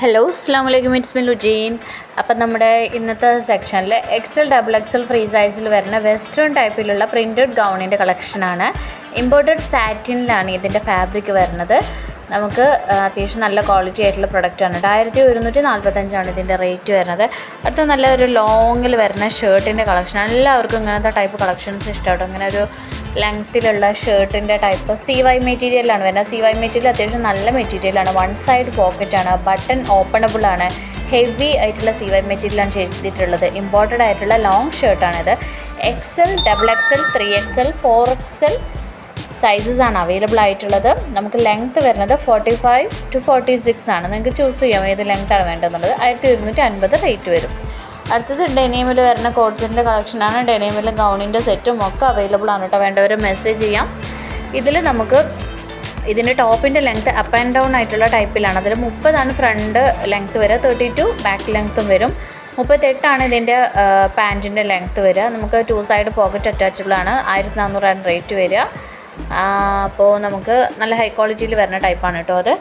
Hello അസ്സാം വലൈക്കും it's me ലുജീൻ അപ്പം നമ്മുടെ ഇന്നത്തെ സെക്ഷനിൽ എക്സൽ ഡബിൾ എക്സൽ ഫ്രീ സൈസിൽ വരുന്ന വെസ്റ്റേൺ ടൈപ്പിലുള്ള പ്രിന്റഡ് ഗൗണിന്റെ കളക്ഷനാണ് ഇമ്പോർട്ടഡ് സാറ്റിനിലാണ് ഇതിന്റെ ഫാബ്രിക് വരുന്നത്. നമുക്ക് അത്യാവശ്യം നല്ല ക്വാളിറ്റി ആയിട്ടുള്ള പ്രൊഡക്റ്റാണ് കേട്ടോ ആയിരത്തി ഒരുന്നൂറ്റി നാൽപ്പത്തഞ്ചാണ് ഇതിന്റെ റേറ്റ് വരുന്നത്. അടുത്ത നല്ല ഒരു ലോങ്ങിൽ വരുന്ന ഷർട്ടിന്റെ കളക്ഷൻ എല്ലാവർക്കും ഇങ്ങനത്തെ ടൈപ്പ് കളക്ഷൻസ് ഇഷ്ടമാട്ടോ. ഇങ്ങനെ ഒരു ലെങ്ത്തിലുള്ള ഷർട്ടിന്റെ ടൈപ്പ് സി വൈ മെറ്റീരിയലാണ് വരുന്നത്. സി വൈ മെറ്റീരിയൽ അത്യാവശ്യം നല്ല മെറ്റീരിയലാണ് വൺ സൈഡ് പോക്കറ്റാണ് ബട്ടൺ ഓപ്പണബിൾ ആണ്. ഹെവി ആയിട്ടുള്ള സി വൈ മെറ്റീരിയലാണ് ചെയ്തിട്ടുള്ളത്. ഇമ്പോർട്ടഡ് ആയിട്ടുള്ള long ഷർട്ടാണിത് XL double XL three XL four XL sizes ആണ് അവൈലബിൾ ആയിട്ടുള്ളത്. നമുക്ക് ലെങ്ത് വരുന്നത് forty five to forty six ആണ്. നിങ്ങൾക്ക് ചൂസ് ചെയ്യാം ഏത് ലെങ്ത് ആണ് വേണ്ടതെന്നുള്ളത്. ആയിരത്തി ഒരുന്നൂറ്റി അൻപത് റേറ്റ് വരും. അടുത്തത് ഡെനിമിൽ വരുന്ന കോഡ്സിന്റെ കളക്ഷനാണ് ഡെനിമിൽ ഗൗണിന്റെ സെറ്റും ഒക്കെ അവൈലബിൾ ആണ് കേട്ടോ. വേണ്ടവർ മെസ്സേജ് ചെയ്യാം. ഇതിൽ നമുക്ക് ഇതിന്റെ ടോപ്പിന്റെ ലെങ്ത് അപ്പ് ആൻഡ് ഡൗൺ ആയിട്ടുള്ള ടൈപ്പിലാണ് അതിൽ മുപ്പതാണ് ഫ്രണ്ട് ലെങ്ത് വരിക. തേർട്ടി ടു ബാക്ക് ലെങ്ത്തും വരും. മുപ്പത്തെട്ടാണ് ഇതിന്റെ പാന്റിന്റെ ലെങ്ത് വരിക. നമുക്ക് ടു സൈഡ് പോക്കറ്റ് അറ്റാച്ചബിൾ ആണ്. ആയിരത്തി നാനൂറാണ് റേറ്റ് വരിക. അപ്പോൾ നമുക്ക് നല്ല ഹൈ ക്വാളിറ്റിയിൽ വരുന്ന ടൈപ്പാണ് കേട്ടോ അത്.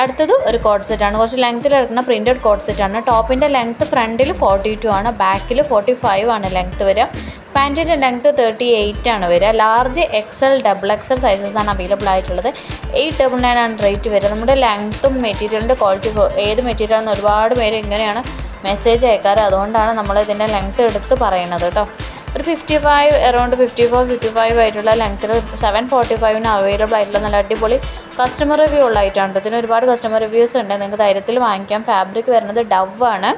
അടുത്തത് ഒരു കോഡ് സെറ്റാണ് കുറച്ച് ലെങ്ത്തിൽ എടുക്കുന്ന പ്രിന്റഡ് കോഡ് സെറ്റാണ് ടോപ്പിന്റെ ലെങ്ത്ത് ഫ്രണ്ടിൽ ഫോർട്ടി ടു ആണ്. ബാക്കിൽ ഫോർട്ടി ഫൈവ് ആണ് ലെങ്ത്ത് വരിക പാന്റിന്റെ ലെങ്ത്ത് തേർട്ടി എയ്റ്റ് ആണ് വരിക large XL double XL sizes ആണ് അവൈലബിൾ ആയിട്ടുള്ളത്. എയ്റ്റ് ഡബിൾ നയൻ ആണ് റേറ്റ് വരിക നമ്മുടെ ലെങ്ത്തും മെറ്റീരിയലിന്റെ ക്വാളിറ്റി ഏത് മെറ്റീരിയലാണെന്ന് ഒരുപാട് പേര് ഇങ്ങനെയാണ് മെസ്സേജ് അയക്കാറ്. അതുകൊണ്ടാണ് നമ്മൾ ഇതിന്റെ ലെങ്ത്ത് എടുത്ത് പറയുന്നത് കേട്ടോ ഒരു fifty five around fifty four fifty five ആയിട്ടുള്ള ലെങ്ത്തിൽ സെവൻ ഫോർട്ടി ഫൈവിന് അവൈലബിൾ ആയിട്ടുള്ള നല്ല അടിപൊളി കസ്റ്റമർ റിവ്യൂ ഉള്ള ഐറ്റമാണ് ഇതിന് ഒരുപാട് കസ്റ്റമർ റിവ്യൂസ് ഉണ്ട്. നിങ്ങൾക്ക് ധൈര്യത്തിൽ വാങ്ങിക്കാം. ഫാബ്രിക് വരുന്നത് ഡവ് ആണ്.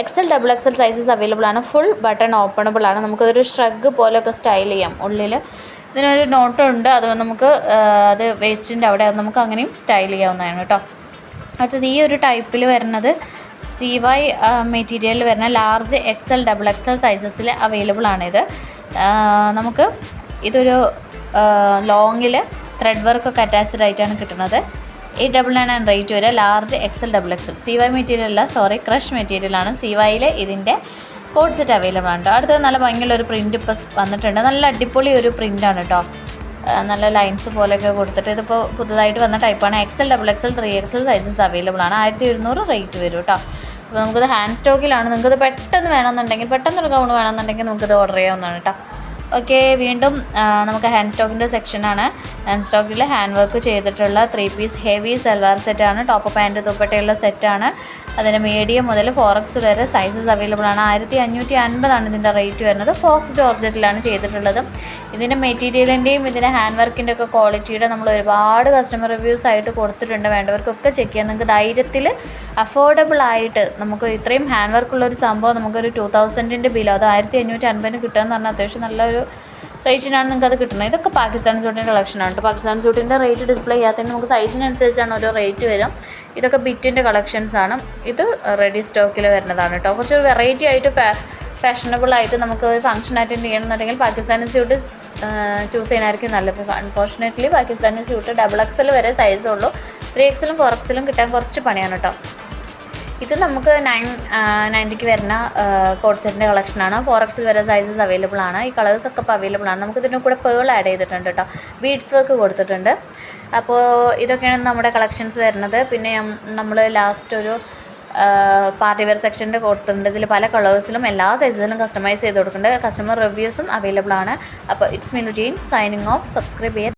XL double XL sizes available ആണ്. ഫുൾ ബട്ടൺ ഓപ്പണബിൾ ആണ്. നമുക്കതൊരു ഷ്രഗ് പോലെയൊക്കെ സ്റ്റൈൽ ചെയ്യാം. ഉള്ളിൽ ഇതിനൊരു നോട്ടുണ്ട് അത് നമുക്ക് അത് വേസ്റ്റിന്റെ അവിടെ നമുക്ക് അങ്ങനെയും സ്റ്റൈൽ ചെയ്യാവുന്നതാണ് കേട്ടോ അടുത്തത് ഈ ഒരു ടൈപ്പിൽ വരുന്നത് സി വൈ മെറ്റീരിയലിൽ വരുന്ന ലാർജ് എക്സൽ ഡബിൾ എക്സൽ സൈസസിൽ അവൈലബിൾ ആണിത്. നമുക്ക് ഇതൊരു ലോങ്ങിൽ ത്രെഡ് വർക്കൊക്കെ അറ്റാച്ച്ഡ് ആയിട്ടാണ് കിട്ടുന്നത്. Eight double nine and rate വരെ large XL double XL C Y material അല്ല സോറി ക്രഷ് മെറ്റീരിയലാണ് സി വൈയിൽ ഇതിന്റെ കോഡ് സെറ്റ് അവൈലബിൾ ആണ് കേട്ടോ അടുത്തത് നല്ല ഭംഗിയുള്ള ഒരു പ്രിന്റ് ഇപ്പോൾ വന്നിട്ടുണ്ട്. നല്ല അടിപൊളി ഒരു പ്രിന്റാണ് കേട്ടോ നല്ല ലൈൻസ് പോലെയൊക്കെ കൊടുത്തിട്ട് ഇതിപ്പോൾ പുതുതായിട്ട് വന്ന ടൈപ്പാണ് XL double XL three XL sizes available ആണ്. ആയിരത്തി ഇരുന്നൂറ് റേറ്റ് വരും കേട്ടോ അപ്പോൾ നമുക്കിത് ഹാൻഡ് സ്റ്റോക്കിലാണ് നിങ്ങൾക്കിത് പെട്ടെന്ന് വേണമെന്നുണ്ടെങ്കിൽ പെട്ടെന്നൊരു ഗൗൺ വേണമെന്നുണ്ടെങ്കിൽ നമുക്കിത് ഓർഡർ ചെയ്യാവുന്നതാണ് കേട്ടോ ഓക്കെ വീണ്ടും നമുക്ക് ഹാൻഡ് സ്റ്റോക്കിന്റെ സെക്ഷനാണ് ഹാൻഡ് സ്റ്റോക്കിൽ ഹാൻഡ് വർക്ക് ചെയ്തിട്ടുള്ള ത്രീ പീസ് ഹെവി സൽവാർ സെറ്റാണ് ടോപ്പ് പാന്റ് ദുപ്പട്ടയുള്ള സെറ്റാണ് അതിന് മീഡിയം മുതൽ ഫോറക്സ് വരെ സൈസസ് അവൈലബിൾ ആണ്. ആയിരത്തി അഞ്ഞൂറ്റി അൻപതാണ് ഇതിന്റെ റേറ്റ് വരുന്നത് ഫോക്സ് ജോർജറ്റിലാണ് ചെയ്തിട്ടുള്ളത് ഇതിന്റെ മെറ്റീരിയലിന്റെയും ഇതിന്റെ ഹാൻഡ് വർക്കിന്റെ ഒക്കെ ക്വാളിറ്റിയുടെ നമ്മൾ ഒരുപാട് കസ്റ്റമർ റിവ്യൂസ് ആയിട്ട് കൊടുത്തിട്ടുണ്ട്. വേണ്ടവർക്കൊക്കെ ചെക്ക് ചെയ്യാം. നിങ്ങൾക്ക് ധൈര്യത്തിൽ അഫോർഡബിൾ ആയിട്ട് നമുക്ക് ഇത്രയും ഹാൻഡ് വർക്കുള്ള ഒരു സംഭവം നമുക്കൊരു ടു തൗസൻഡിന്റെ ബിലോ അത് ആയിരത്തി അഞ്ഞൂറ്റി അൻപതിന് കിട്ടുക എന്ന് പറഞ്ഞാൽ അത്യാവശ്യം നല്ലൊരു റേറ്റിനാണ് നിങ്ങൾക്ക് അത് കിട്ടുന്നത്. ഇതൊക്കെ പാകിസ്ഥാൻ സൂട്ടിന്റെ കളക്ഷനാണ് കേട്ടോ പാകിസ്ഥാൻ സൂട്ടിന്റെ റേറ്റ് ഡിസ്പ്ലേ ചെയ്യാത്തതിന് നമുക്ക് സൈസിനനുസരിച്ചാണ് ഓരോ റേറ്റ് വരും. ഇതൊക്കെ ബിറ്റിന്റെ കളക്ഷൻസ് ആണ്. ഇത് റെഡി സ്റ്റോക്കിൽ വരുന്നതാണ് കേട്ടോ കുറച്ച് വെറൈറ്റി ആയിട്ട് ഫാഷനബിൾ ആയിട്ട് നമുക്ക് ഒരു ഫംഗ്ഷൻ അറ്റൻഡ് ചെയ്യണമെന്നുണ്ടെങ്കിൽ പാകിസ്ഥാനി സ്യൂട്ട് ചൂസ് ചെയ്യണമായിരിക്കും നല്ലത്. Unfortunately Pakistani suit double XL വരെ സൈസുള്ളൂ ത്രീ എക്സലും ഫോർ എക്സലും കിട്ടാൻ കുറച്ച് പണിയാണ് കേട്ടോ ഇത് നമുക്ക് നയൻ നയന്റിക്ക് വരുന്ന കോഡ് സെറ്റിന്റെ കളക്ഷനാണ് ഫോർ എക്സിൽ വരെ സൈസസ് അവൈലബിൾ ആണ്. ഈ കളേഴ്സ് ഒക്കെ ഇപ്പോൾ അവൈലബിൾ ആണ്. നമുക്ക് ഇതിന്റെ കൂടെ പേൾ ആഡ് ചെയ്തിട്ടുണ്ട് കേട്ടോ ബീഡ്സ് വർക്ക് കൊടുത്തിട്ടുണ്ട്. അപ്പോൾ ഇതൊക്കെയാണ് നമ്മുടെ കളക്ഷൻസ് വരുന്നത്. പിന്നെ നമ്മൾ ലാസ്റ്റ് ഒരു പാർട്ടി വെയർ സെക്ഷന്റെ കൊടുത്തിട്ടുണ്ട്. ഇതിൽ പല കളേഴ്സിലും എല്ലാ സൈസിലും കസ്റ്റമൈസ് ചെയ്ത് കൊടുക്കുന്നുണ്ട്. കസ്റ്റമർ റിവ്യൂസും അവൈലബിൾ ആണ്. അപ്പോൾ it's Meenu Jean signing off subscribe ചെയ്യാൻ